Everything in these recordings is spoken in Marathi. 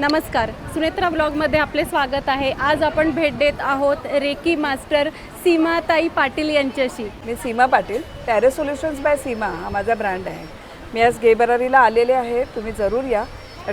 नमस्कार. सुनेत्रा ब्लॉगमध्ये आपले स्वागत आहे. आज आपण भेट देत आहोत रेकी मास्टर सीमाताई पाटील यांच्याशी. मी Seema Patil terrace solutions by Seema हा माझा ब्रँड आहे. मी आज गेबरारीला आलेले आहे. तुम्ही जरूर या.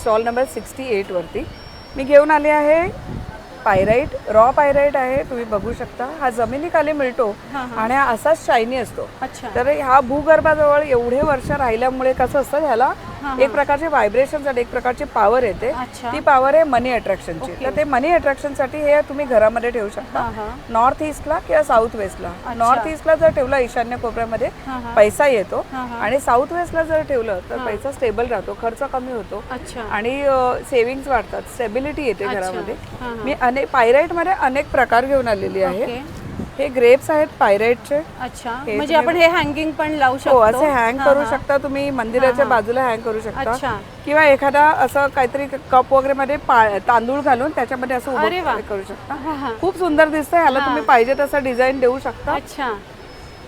स्टॉल नंबर सिक्स्टी एटवरती मी घेऊन आले आहे. पायराईट रॉ पायराईट आहे. तुम्ही बघू शकता. हा जमिनीखाली मिळतो हां, हां. आणि हा असाच शायनी असतो. अच्छा. तर ह्या भूगर्भाजवळ एवढे वर्ष राहिल्यामुळे कसं असतं ह्याला हां, एक प्रकारचे व्हायब्रेशन आणि एक प्रकारची पॉवर येते. ती पॉवर आहे मनी अट्रॅक्शनची. तर ते मनी अट्रॅक्शनसाठी हे तुम्ही घरामध्ये ठेवू शकता. नॉर्थ ईस्टला किंवा साऊथ वेस्टला. नॉर्थ ईस्टला जर ठेवलं ईशान्य कोपऱ्यामध्ये. पैसा येतो. आणि साऊथ वेस्टला जर ठेवलं तर. पैसा स्टेबल राहतो खर्च कमी होतो आणि सेव्हिंग्स वाढतात स्टेबिलिटी येते. घरामध्ये. मी अनेक पायराईटमध्ये अनेक प्रकार घेऊन आलेली आहे हे ग्रेप्स आहेत पायराईटचे अच्छा हे म्हणजे तुम्ही- आपण हे हँगिंग पण लावू हो शकतो असे हँग हां, करू हां. शकता तुम्ही मंदिराच्या. बाजूला हँग करू शकता. किंवा एखादा असं काहीतरी कप वगैरे मध्ये पा- तांदूळ घालून त्याच्यामध्ये असं अरे वा. उभं करू शकता हां. खूप सुंदर दिसतं ह्याला हां. तुम्ही पाहिजे तसं डिझाईन देऊ शकता अच्छा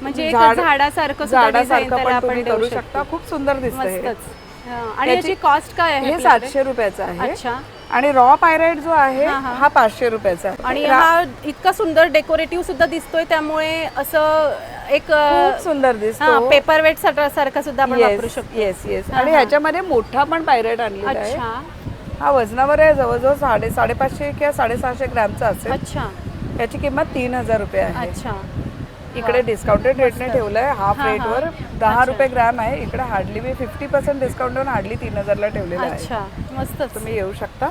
म्हणजे एक झाड- झाडासारखं सुद्धा design झाडासारखं त्याला पण आपण तुम्ही देऊ करू शकतो. शकता खूप सुंदर दिसतं हे मस्तच हां. आणि त्याची- याची कॉस्ट काय आहे हे आपल्याकडे? सातशे रुपयाचं आहे अच्छा आणि रॉ पायराईट जो आहे हां, हां. हा पाचशे रुपयाचा आहे. आणि रा- हा इतका सुंदर डेकोरेटिव्ह सुद्धा दिसतोय त्यामुळे असं एक खूप सुंदर दिसतो. पेपर वेट सारखा सुद्धा आपण वापरू शकतो. येस येस हां, आणि हां. ह्याच्यामध्ये मोठा पण पायराईट आणलेला आहे. अच्छा. हा वजनावर आहे जवळजवळ साडे साडेपाचशे किंवा साडेसहाशे ग्रॅमचा असेल. अच्छा. याची किंमत तीन हजार रुपये आहे. अच्छा. इकडे डिस्काउंटेड रेटने ठेवलंय. हाफ हां, हां. रेटवर दहा. रुपये ग्रॅम आहे. इकडे हार्डली मी फिफ्टी पर्सेंट डिस्काउंटवर हार्डली तीन हजारला ठेवलेलं आहे. अच्छा. मस्तच. तुम्ही येऊ शकता.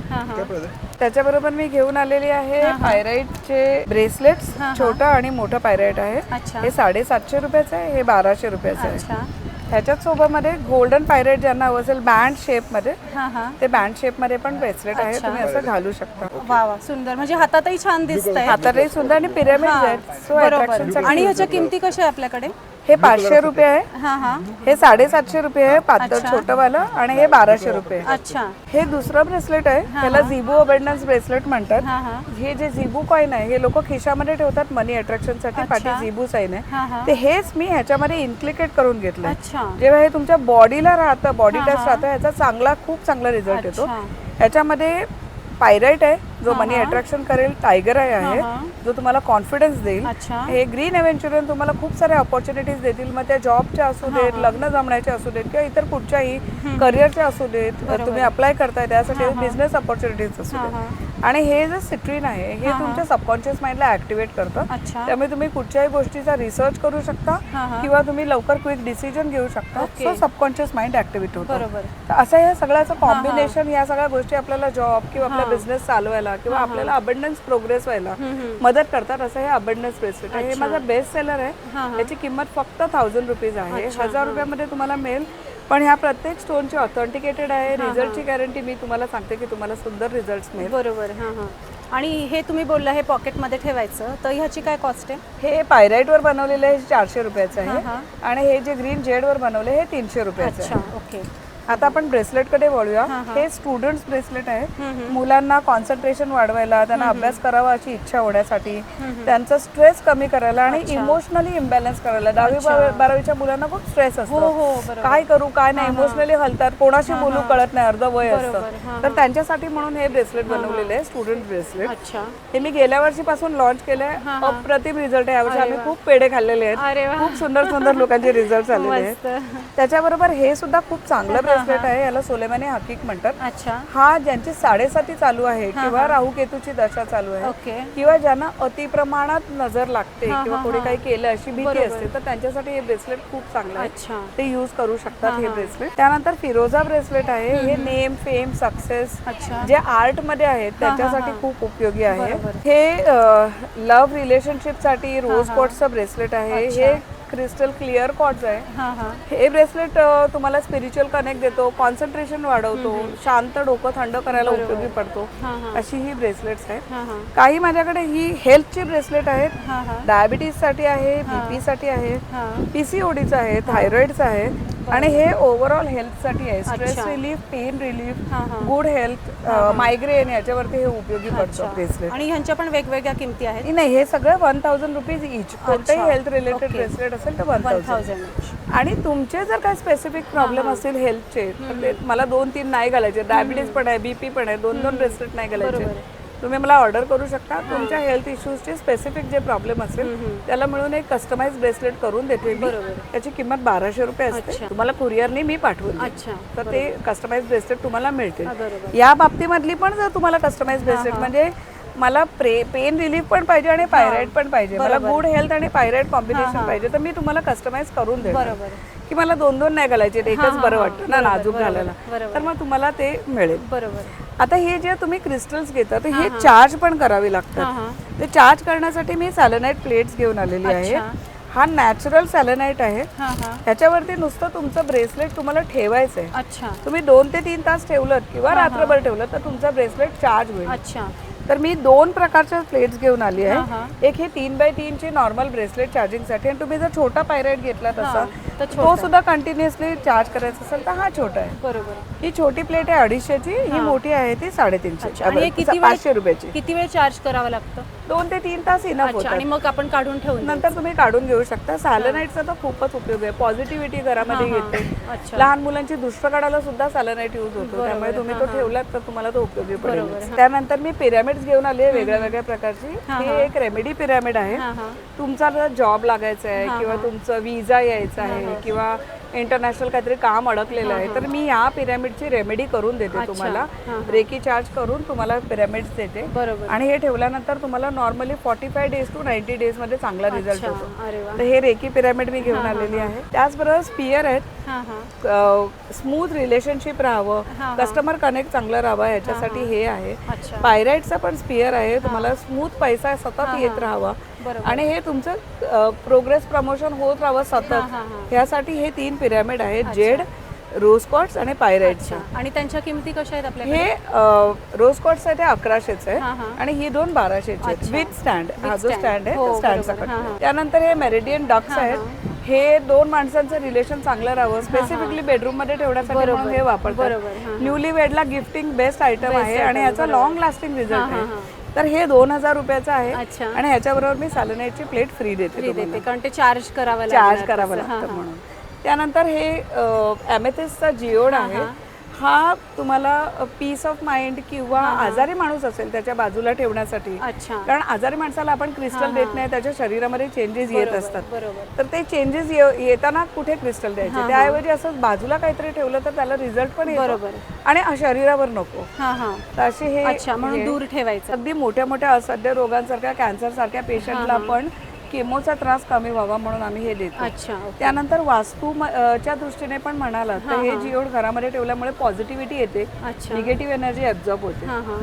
त्याच्याबरोबर मी घेऊन आलेली आहे. पायराईटचे ब्रेसलेट्स. छोटं आणि मोठं पायराईट आहे. हे साडेसातशे रुपयाचं आहे हे बाराशे रुपयाचं आहे. अच्छा. ह्याच्याच सोबतमध्ये गोल्डन पायरेट ज्यांना हवं असेल बँड शेपमध्ये हा हा. ते बँड शेपमध्ये पण ब्रेसलेट आहे अच्छा. तुम्ही असं घालू शकता. वा वा सुंदर. म्हणजे हातातही छान दिसत हातातही सुंदर आणि पिरामिड आहेत. सो बरोबर. आणि ह्याच्या किमती कशा आहे आपल्याकडे? हे पाचशे रुपये. आहे. हा हा. हे साडेसातशे रुपये आहे पातळ अच्छा. छोटं वालं आणि हे बाराशे रुपये आहे. अच्छा. हे दुसरं ब्रेसलेट आहे. त्याला झिबू अबंडन्स ब्रेसलेट म्हणतात. हा हा. हे जे झिबू कॉइन आहे हे लोक खिशामध्ये ठेवतात मनी अट्रॅक्शनसाठी अच्छा. पाठी झिबू साईन हा, आहे. हा. ते हेच मी ह्याच्यामध्ये इन्क्लिकेट करून घेतलं अच्छा. जेव्हा हे तुमच्या बॉडीला राहतं बॉडी हा, टच हा. राहतं ह्याचा चांगला खूप चांगला रिझल्ट येतो. अच्छा. ह्याच्यामध्ये पायराईट आहे. जो मनी. अट्रॅक्शन करेल टायगर आहे हा, आहे. जो तुम्हाला कॉन्फिडन्स देईल. हे ग्रीन एव्हेंचुरियन तुम्हाला खूप सारे ऑपॉर्च्युनिटीज देतील. मग त्या जॉबच्या असू देत लग्न जमण्याच्या असू देत किंवा इतर कुठच्याही करिअरच्या असू देत तुम्ही अप्लाय करताय त्यासाठी बिझनेस ऑपॉर्च्युनिटीज असू देत. आणि हे जे सिट्रीन आहे हे तुमच्या सबकॉन्शियस माइंडला ऍक्टिव्हेट करतं. त्यामुळे तुम्ही कुठच्याही गोष्टीचा रिसर्च करू शकता. किंवा तुम्ही लवकर क्विक डिसिजन घेऊ शकता. सो सबकॉन्शियस माइंड ऍक्टिव्हेट होतं. असं या सगळ्याचं कॉम्बिनेशन या सगळ्या गोष्टी आपल्याला जॉब किंवा आपला बिझनेस चालवायला किंवा आपल्याला अबंडन्स प्रोग्रेस व्हायला मदत करतात असं हे अबंडन्स ब्रेसलेट आहे हे माझं बेस्ट सेलर हा, आहे. हा. याची किंमत फक्त थाउजंड रुपीज आहे. हजार रुपयामध्ये तुम्हाला मिळेल. पण ह्या प्रत्येक स्टोनची ऑथेंटिकेटेड आहे. रिझल्टची गॅरंटी मी तुम्हाला सांगते की तुम्हाला सुंदर रिझल्ट मिळेल. बरोबर हा हा. आणि हे तुम्ही बोलला हे पॉकेटमध्ये ठेवायचं. तर ह्याची काय कॉस्ट आहे? हे पायराईटवर बनवलेलं आहे चारशे रुपयाचं हा, हा. आहे आणि हे जे ग्रीन जेडवर बनवले हे तीनशे रुपयाचं ओके आता आपण ब्रेसलेटकडे वळूया. हा, स्टुडंट्स ब्रेसलेट आहे. मुलांना कॉन्सन्ट्रेशन वाढवायला त्यांना अभ्यास करावा अशी इच्छा होण्यासाठी त्यांचा स्ट्रेस कमी करायला आणि इमोशनली इम्बॅलन्स करायला. दहावी बारा- बारावीच्या मुलांना खूप स्ट्रेस हो असतो. हो काय करू काय नाही इमोशनली हलतात. कोणाशी बोलू कळत नाही अर्ध वय असतं. तर त्यांच्यासाठी म्हणून हे ब्रेसलेट बनवलेले आहे स्टुडंट ब्रेसलेट हे मी गेल्या वर्षीपासून लॉन्च केलंय. हा. अप्रतिम रिझल्ट आहे. यावर्षी आम्ही. खूप पेढे खाल्लेले आहेत. खूप सुंदर सुंदर लोकांचे रिझल्ट आलेले आहेत. त्याच्याबरोबर हे सुद्धा खूप चांगलं ब्रेसलेट आहे याला सोलेमानी हकीक म्हणतात अच्छा हा ज्यांची साडेसाती चालू आहे किंवा राहू केतूची दशा चालू आहे किंवा ज्यांना अति प्रमाणात नजर लागते किंवा कोणी. काही केलं अशी भीती. असते तर त्यांच्यासाठी हे ब्रेसलेट खूप चांगलं आहे ते यूज करू शकतात हा. ब्रेसलेट त्यानंतर फिरोजा ब्रेसलेट आहे हे नेम फेम सक्सेस अच्छा जे आर्टमध्ये आहेत त्याच्यासाठी. खूप उपयोगी आहे. हे लव्ह रिलेशनशिपसाठी रोज. कॉटचं ब्रेसलेट आहे. हे क्रिस्टल क्लिअर कॉट्स आहे. हा हा. हे ब्रेसलेट तुम्हाला स्पिरिच्युअल कनेक्ट देतो कॉन्सन्ट्रेशन वाढवतो शांत डोकं थंड करायला उपयोगी पडतो. हा हा. अशी ही ब्रेसलेट्स आहेत. हा हा. काही माझ्याकडे ही हेल्थची ब्रेसलेट आहेत. हा हा. डायबिटीजसाठी आहे बीपी साठी आहे हा. पीसीओडीचं आहे थायरॉइडचं आहे. आणि हे ओव्हरऑल हेल्थसाठी आहे. Stress. Relief pain relief. Good health migraine याच्यावरती हे उपयोगी पडतं ब्रेसलेट आणि ह्यांच्या पण वेगवेगळ्या किमती आहेत? नाही हे सगळं वन थाउजंड रुपीज इच कोणतंही. Health related. ब्रेसलेट असेल तर वन थाउजंड आणि तुमचे जर काही स्पेसिफिक प्रॉब्लेम असतील हेल्थचे मला दोन तीन नाही घालायचे. डायबिटीज पण आहे बीपी पण आहे. दोन दोन ब्रेसलेट नाही घालायचे. तुम्ही मला ऑर्डर करू शकता. तुमच्या हेल्थ इश्यूजचे स्पेसिफिक जे प्रॉब्लेम असेल त्याला मिळून एक कस्टमाइज ब्रेसलेट करून देते मी. त्याची किंमत बाराशे रुपये असते. तुम्हाला कुरिअरनी मी पाठवून. अच्छा. तर ते कस्टमाइज ब्रेसलेट तुम्हाला मिळतील. बरोबर. या बाबतीमधली पण जर तुम्हाला कस्टमाइज ब्रेसलेट म्हणजे मला प्रे पेन रिलीफ पण पाहिजे आणि पायराईड पण पाहिजे. मला. गुड हेल्थ आणि पायराईड कॉम्बिनेशन. पाहिजे. तर मी तुम्हाला कस्टमाइज करून बरोबर. की मला दोन दोन नाही घालायचे एकच बरं. वाटतं ना नाजूक घालायला. तर मग तुम्हाला ते मिळेल. बरोबर. आता हे जे तुम्ही क्रिस्टल्स घेता तर हे चार्ज पण करावे लागतात. ते चार्ज करण्यासाठी मी सॅलनाईट प्लेट्स घेऊन आलेली आहे. हा नॅचरल सॅलनाईट आहे. ह्याच्यावरती नुसतं तुमचं ब्रेसलेट तुम्हाला ठेवायचं आहे तुम्ही दोन ते तीन तास ठेवलं किंवा रात्रभर ठेवलं तर तुमचं ब्रेसलेट चार्ज होईल. अच्छा. तर मी दोन प्रकारच्या प्लेट्स घेऊन आली. आहे. एक हे तीन बाय तीनची नॉर्मल ब्रेसलेट चार्जिंगसाठी आणि तुम्ही जर छोटा पायराईट घेतला तसा तर तो सुद्धा कंटिन्युअसली चार्ज करायचा असेल तर हा छोटा आहे. बरोबर. ही छोटी प्लेट आहे अडीचशेची ही मोठी आहे ती साडेतीनशे पाचशे रुपयाची. किती वेळ चार्ज करावं लागतं? दोन ते तीन तास इनफ अच्छा होतात. आणि मग आपण काढून ठेवून नंतर तुम्ही काढून घेऊ शकता. सॅलनाईटचा तर खूपच उपयोग आहे. पॉझिटिव्हिटी घरामध्ये हा, हा. येते. लहान मुलांची दृष्ट काढायला सुद्धा सॅलनाईट यूज होतो. बरोबर, त्यामुळे तुम्ही तो हा. ठेवलात तर तुम्हाला तो उपयोगी बरोबर, पडेल हा. त्यानंतर मी पिरॅमिड्स घेऊन आली आहे वेगळ्या वेगळ्या प्रकारची. हा, ही हा. एक रेमेडी पिरॅमिड आहे. हा हा. तुमचा जर जॉब लागायचा आहे हा, किंवा हा. तुमचं विजा यायचा आहे किंवा इंटरनॅशनल काहीतरी काम अडकलेलं आहे. तर मी या पिरॅमिडची रेमेडी करून देते. तुम्हाला. रेकी चार्ज करून तुम्हाला पिरॅमिड्स देते. बरोबर. आणि हे ठेवल्यानंतर तुम्हाला normally forty five days to ninety डेजमध्ये चांगला रिझल्ट होतो तर हे रेकी पिरॅमिड मी घेऊन आलेली आहे. त्याचबरोबर स्पियर आहेत. स्मूथ रिलेशनशिप राहावं. कस्टमर कनेक्ट चांगलं राहावं ह्याच्यासाठी हे. आहे. अच्छा. पायराईटचा पण स्पियर आहे. तुम्हाला स्मूथ पैसा सतत येत राहावा. आणि हे तुमचं प्रोग्रेस प्रमोशन होत राहावं सतत. हा. ह्यासाठी हे तीन पिरॅमिड आहेत जेड रोज कॉट्स आणि पायराईटचे अच्छा. आणि त्यांच्या किमती कशा आहेत आपल्याकडे? हे रोज कॉट्स आहे ते अकराशेच आहे. आणि ही दोन बाराशेचे आहेत. विथ स्टँड हा जो. स्टँड आहे तो स्टँड बरोबर. हा. त्यानंतर हे मेरिडियन डक्स आहेत. हे दोन माणसांचं रिलेशन चांगलं राहावं. स्पेसिफिकली बेडरूममध्ये ठेवण्यासाठी हे वापरतात. हा. न्यूली वेडला गिफ्टिंग बेस्ट आयटम आहे आणि बरोबर. लॉंग लास्टिंग रिझल्ट आहे. तर हे दोन हजार रुपयाचं आहे अच्छा. आणि ह्याच्याबरोबर मी सॅलनाईटची प्लेट फ्री देते. देते कारण ते चार्ज करावं चार्ज करावं लागतं. म्हणून त्यानंतर हे ॲमेथिसचा जिओड आहे हा. तुम्हाला पीस ऑफ माइंड किंवा आजारी माणूस असेल त्याच्या बाजूला ठेवण्यासाठी. अच्छा. कारण आजारी माणसाला आपण क्रिस्टल देत नाही त्याच्या शरीरामध्ये चेंजेस येत असतात. बरोबर. तर ते चेंजेस येताना कुठे क्रिस्टल द्यायचे? त्याऐवजी असं बाजूला काहीतरी ठेवलं तर त्याला रिझल्ट पण येतो. बरोबर. आणि शरीरावर नको. तर असे हे म्हणून हे- दूर ठेवायचं. अगदी मोठ्या मोठ्या असाध्य रोगांसारख्या कॅन्सर सारख्या पेशंटला पण केमोचा त्रास कमी व्हावा म्हणून आम्ही हे देतो. अच्छा. त्यानंतर वास्तू च्या दृष्टीने पण म्हणाला तर हे जिओड घरामध्ये ठेवल्यामुळे पॉझिटिव्हिटी येते निगेटिव्ह एनर्जी ॲब्झॉर्ब होते. हा हा.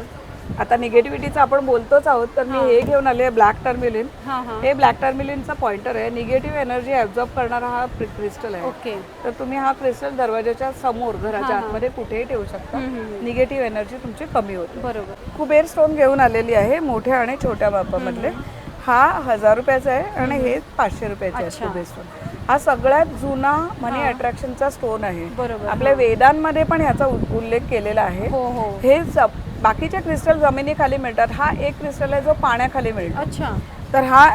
आता निगेटिव्हिटीचं आपण बोलतोच आहोत तर मी हे. घेऊन आले ब्लॅक टर्मिलिन हा ब्लॅक टर्मिलिनचा पॉइंटर आहे. निगेटिव्ह एनर्जी ॲब्झॉर्ब करणारा हा क्रिस्टल आहे. ओके. तर तुम्ही हा क्रिस्टल दरवाजाच्या समोर घराच्या आतमध्ये कुठेही ठेवू शकता. निगेटिव्ह एनर्जी तुमची कमी होते. बरोबर. कुबेर स्टोन घेऊन आलेली आहे मोठ्या आणि छोट्या मापामधले हा हजार रुपयाचा आहे आणि हे पाचशे रुपयाचे आहे अच्छा. कुबेर स्टोन हा सगळ्यात जुना मनी अट्रॅक्शनचा स्टोन आहे. बरोबर. आपल्या वेदांमध्ये पण ह्याचा उ- उल्लेख केलेला आहे. हो हो. हे ज- बाकीचे क्रिस्टल जमिनीखाली मिळतात. हा एक क्रिस्टल आहे जो पाण्याखाली मिळतो. अच्छा. तर हा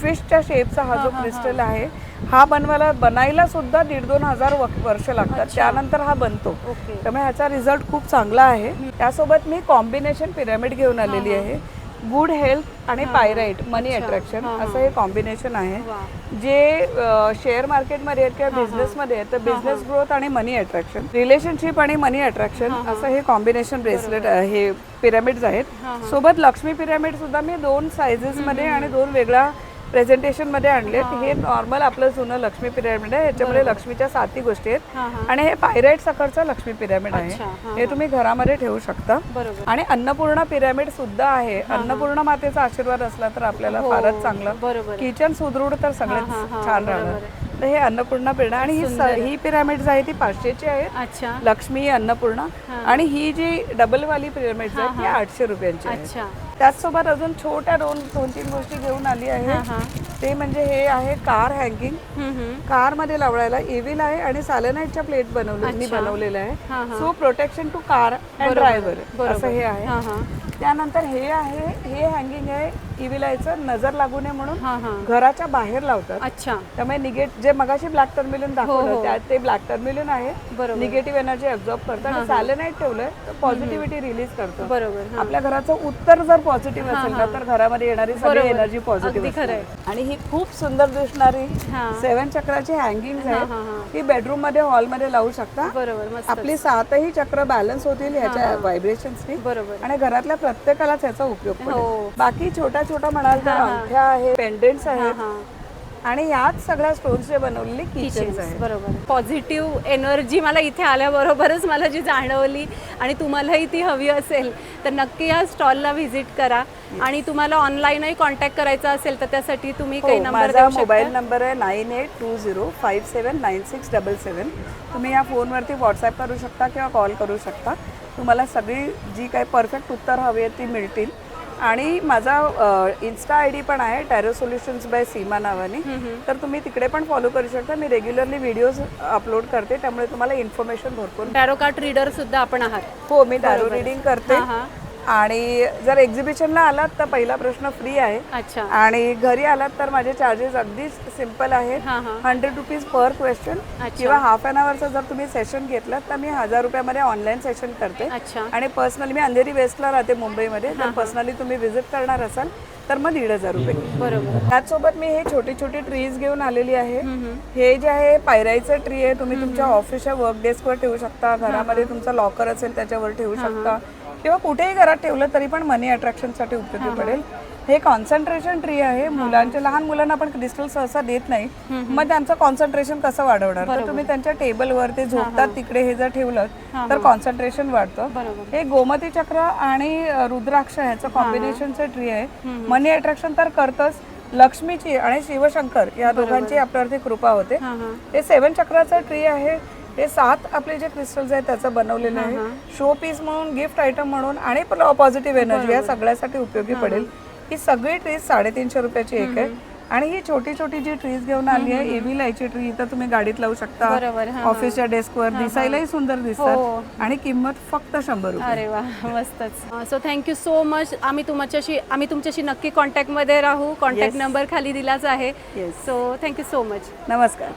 फिशच्या शेपचा हा जो क्रिस्टल आहे हा बनवायला बनायला सुद्धा दीड दोन हजार वर्ष लागतात. त्यानंतर हा बनतो. ओके. त्यामुळे ह्याचा रिझल्ट खूप चांगला आहे. त्यासोबत मी कॉम्बिनेशन पिरॅमिड घेऊन आलेली आहे. गुड हेल्थ आणि पायराईट मनी अट्रॅक्शन असं हे कॉम्बिनेशन आहे. जे शेअर मार्केटमध्ये आहेत किंवा बिझनेसमध्ये आहेत तर बिझनेस ग्रोथ आणि मनी अट्रॅक्शन. रिलेशनशिप आणि मनी अट्रॅक्शन असं हे कॉम्बिनेशन ब्रेसलेट हे पिरॅमिड्स आहेत. सोबत लक्ष्मी पिरॅमिड सुद्धा मी दोन सायझेस मध्ये आणि दोन वेगळ्या प्रेझेंटेशनमध्ये आणले हे. नॉर्मल आपलं जुनं लक्ष्मी पिरॅमिड आहे. याच्यामध्ये लक्ष्मीच्या साती गोष्टी आहेत. आणि हे पायराईट सकरचं लक्ष्मी पिरॅमिड आहे. हा, तुम्ही घरामध्ये ठेवू शकता. आणि अन्नपूर्णा पिरॅमिड सुद्धा आहे. अन्नपूर्णा मातेचा आशीर्वाद असला तर आपल्याला हो, फारच चांगलं. किचन सुदृढ तर हा, छान राहणार. तर हे अन्नपूर्णा पिरॅमिड आणि ही स- ही पिरॅमिड्स आहे ती पाचशेची आहेत. अच्छा. लक्ष्मी अन्नपूर्णा आणि ही जी डबल वाली पिरॅमिड्स आहेत ती आठशे रुपयांची आहे अच्छा. त्याचसोबत अजून छोट्या दोन दोन तीन गोष्टी घेऊन आली हा आहे. हा ते म्हणजे हे आहे कार हँगिंग हम्म, हम्म. कारमध्ये लावण्याला एव्हिल आहे आणि सॅलेनाईटच्या प्लेट बनवले मी अच्छा. बनवलेलं हा, आहे. So protection to car and बरोबर, ड्रायव्हर बरोबर. असं हे आहे. हा, हा. त्यानंतर हे आहे हे हँगिंग आहे. इव्हिलायचं नजर लागू नये म्हणून. घराच्या बाहेर लावतात अच्छा त्यामुळे निगेट जे मगाशी ब्लॅक टर्मिलियन हो, दाखवलं हो. त्यात ते ब्लॅक टर्मिलियन आहे बरोबर. निगेटिव्ह एनर्जी अब्झॉर्ब करतं आणि सॅलेनाईट ठेवलंय तर पॉझिटिव्हिटी रिलीज करतं बरोबर. आपल्या घराचं उत्तर जर पॉझिटिव्ह असेल ना तर घरामध्ये येणारी सगळी. Energy positive. आणि ही खूप सुंदर दिसणारी. सेवन चक्राची हँगिंग आहे हा. बेडरूममध्ये हॉलमध्ये लावू शकता बरोबर आपली सातही चक्र बॅलन्स होतील ह्याच्या व्हायब्रेशन्सनी बरोबर आणि घरातल्या प्रत्येकालाच याचा उपयोग हो. बाकी छोट्या छोट्या म्हणाल तर अंगठ्या आहे पेंडेंट्स हा आहेत. हा. आणि याच सगळ्या स्टोन्सचे बनवलेले किचन्स किचन्स आहेत. बरोबर. पॉझिटिव्ह एनर्जी मला इथे आल्याबरोबरच मला जी जाणवली आणि तुम्हालाही ती हवी असेल तर नक्की या स्टॉलला व्हिजिट करा. आणि तुम्हाला ऑनलाईनही कॉन्टॅक्ट करायचा असेल तर त्यासाठी तुम्ही काही हो, नंबर माझा मोबाईल नंबर आहे nine eight two zero five seven nine six double seven तुम्ही या फोनवरती व्हॉट्सॲप करू शकता किंवा कॉल करू शकता. तुम्हाला सगळी जी काही परफेक्ट उत्तर हवी आहेत ती मिळतील. आणि माझा इन्स्टा आय डी पण आहे टॅरो सोल्युशन्स बाय सीमा नावाने. तर तुम्ही तिकडे पण फॉलो करू शकता. मी रेग्युलरली व्हिडिओज अपलोड करते त्यामुळे तुम्हाला इन्फॉर्मेशन भरपूर टॅरो कार्ड रीडर सुद्धा आपण आहात. हो मी टॅरो रिडिंग करते. आणि जर एक्झिबिशनला आलात तर पहिला प्रश्न फ्री आहे. अच्छा. आणि घरी आलात तर माझे चार्जेस अगदी सिंपल आहेत. Hundred rupees per question. किंवा हाफ अन आवरचं जर तुम्ही सेशन घेतलं तर मी हजार रुपयामध्ये ऑनलाईन सेशन करते. आणि पर्सनली मी अंधेरी वेस्टला राहते मुंबईमध्ये. तर पर्सनली तुम्ही व्हिजिट करणार असाल तर मग दीड हजार रुपये. बरोबर. त्याचसोबत मी हे छोटी छोटी ट्रीज घेऊन आलेली आहे. हे जे आहे पायराईचं ट्री आहे. तुम्ही तुमच्या ऑफिसच्या वर्क डेस्कवर ठेवू शकता. घरामध्ये तुमचं लॉकर असेल त्याच्यावर ठेवू शकता. किंवा कुठेही घरात ठेवलं तरी पण मनी अट्रॅक्शनसाठी उपयोगी पडेल. हे कॉन्सन्ट्रेशन ट्री आहे. मुलांच्या लहान मुलांना आपण क्रिस्टल सहसा देत नाही. मग त्यांचं कॉन्सन्ट्रेशन कसं वाढवणार? तर तुम्ही त्यांच्या टेबलवर ते झोपतात तिकडे हे जर ठेवलं तर कॉन्सन्ट्रेशन वाढतं. हे गोमती चक्र आणि रुद्राक्ष ह्याचं कॉम्बिनेशनचं ट्री आहे. मनी अट्रॅक्शन तर करतच. लक्ष्मीची आणि शिवशंकर या दोघांची आपल्यावरती कृपा होते. हे सेवन चक्राचं ट्री आहे. हे सात आपले जे क्रिस्टल्स आहेत त्याचं बनवलेलं आहे. शो पीस म्हणून गिफ्ट आयटम म्हणून आणि पॉझिटिव्ह एनर्जी या सगळ्यासाठी उपयोगी पडेल. ही सगळी ट्रीज साडेतीनशे रुपयाची एक आहे. आणि ही छोटी छोटी जी ट्रीज घेऊन आली आहे एव्ही लायची ट्री इथं तुम्ही गाडीत लावू शकता. हा, ऑफिसच्या डेस्कवर दिसायलाही सुंदर हो. दिसतात आणि किंमत फक्त शंभर रुपये. अरे वा मस्तच. सो थँक्यू सो मच आम्ही तुमच्याशी आम्ही तुमच्याशी नक्की कॉन्टॅक्टमध्ये राहू. कॉन्टॅक्ट. नंबर खाली दिलाच आहे. सो थँक्यू सो मच नमस्कार.